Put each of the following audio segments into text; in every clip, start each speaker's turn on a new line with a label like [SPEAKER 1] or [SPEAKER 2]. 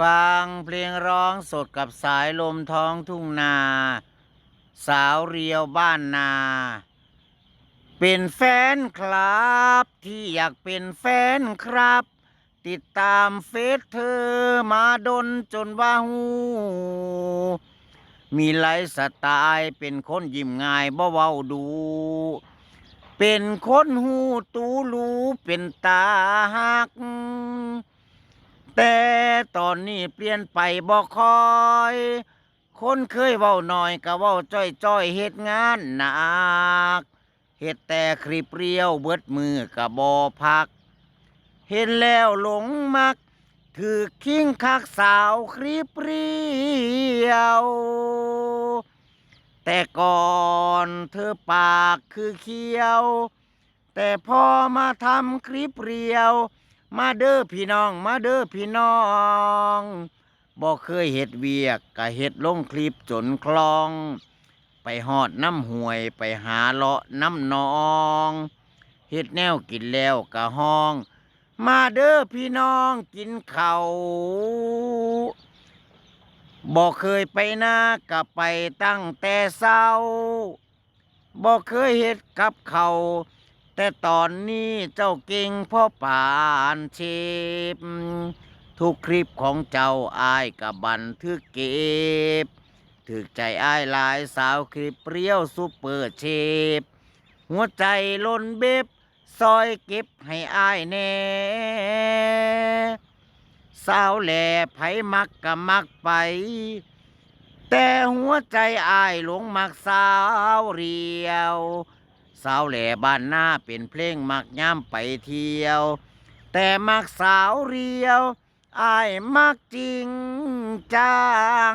[SPEAKER 1] ฟังเพลงร้องสดกับสายลมท้องทุ่งนา สาวเรียวบ้านนา เป็นแฟนคลับ ที่อยากเป็นแฟนครับ ติดตามเฟซเธอมาดนจนว่าหู มีไลฟ์สไตล์เป็นคนยิ้มง่ายบ่เว้าดู เป็นคนหูตูรู้เป็นตาหัก แต่ ตอนนี้เปลี่ยนไปบ่คอย คนเคยเว้าหน่อยก็เว้าจ้อยจ้อยเฮ็ดงานหนักเฮ็ดแต่คลิปเรียวเบิดมือก็บ่พัก เห็นแล้วหลงมัก ถือคิงคักสาวคลิปเรียว แต่ก่อนเธอปากคือเคี้ยว แต่พอมาทำคลิปเรียว มาเด้อพี่น้อง มาเด้อพี่น้องบอกเคยเฮ็ดเวียกก็เฮ็ดลงคลิปจนคลอง ไปหอดน้ำห่วยไปหาเลาะน้ำนองเฮ็ดแนวกินแล้วก็ห้อง มาเด้อพี่น้องกินเขา่าบอกเคยไปนากับไปตั้งแต่เศร้าบอกเคยเฮ็ดกับเขา แต่ตอนนี้เจ้าเก่งพ่อป่านเชฟทุกคลิปของเจ้าอายกับบันทึกเก็บถึกใจอายหลายสาวคลิปเปรี้ยวซุปเปอร์เชฟหัวใจล้นเบบ ซอยเก็บให้อายแน่สาวแหล่ไผมักก็มักไป แต่หัวใจอายหลงมักสาวเรียว สาวแหล่บ้านหน้าเป็นเพลงมักย่ำไปเที่ยว แต่มักสาวเรียวอายมักจริงจัง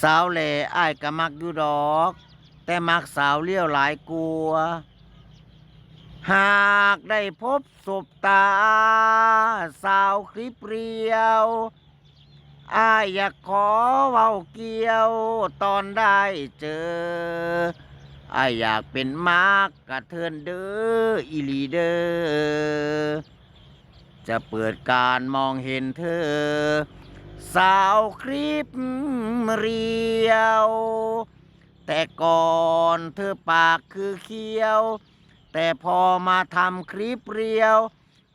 [SPEAKER 1] สาวแหล่อายก็มักอยู่ดอก แต่มักสาวเลี้ยวหลายกลัว หากได้พบศบตา สาวคลิปเรียว อายอยากขอเว้าเกี่ยวตอนได้เจออายอยากเป็นมากกระเทินเด้ออีหลีเดอจะเปิดการมองเห็นเธอ สาวคลิปเรียว แต่ก่อนเธอปากคือเคี้ยว แต่พอมาทำคลิปเรียว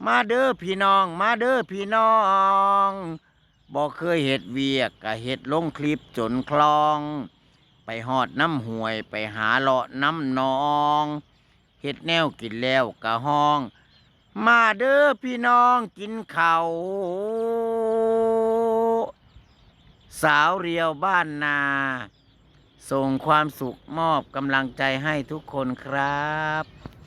[SPEAKER 1] มาเด้อพี่น้อง มาเด้อพี่น้อง บอกเคยเห็ดเวียกก็เห็ดลงคลิปจนคลอง ไปหอดน้ำห่วยไปหาเลาะน้ำนองเห็ดแนวกินแล้วกะห้อง มาเด้อพี่น้องกินเขาสาวเรียวบ้านนา ส่งความสุขมอบกำลังใจให้ทุกคนครับ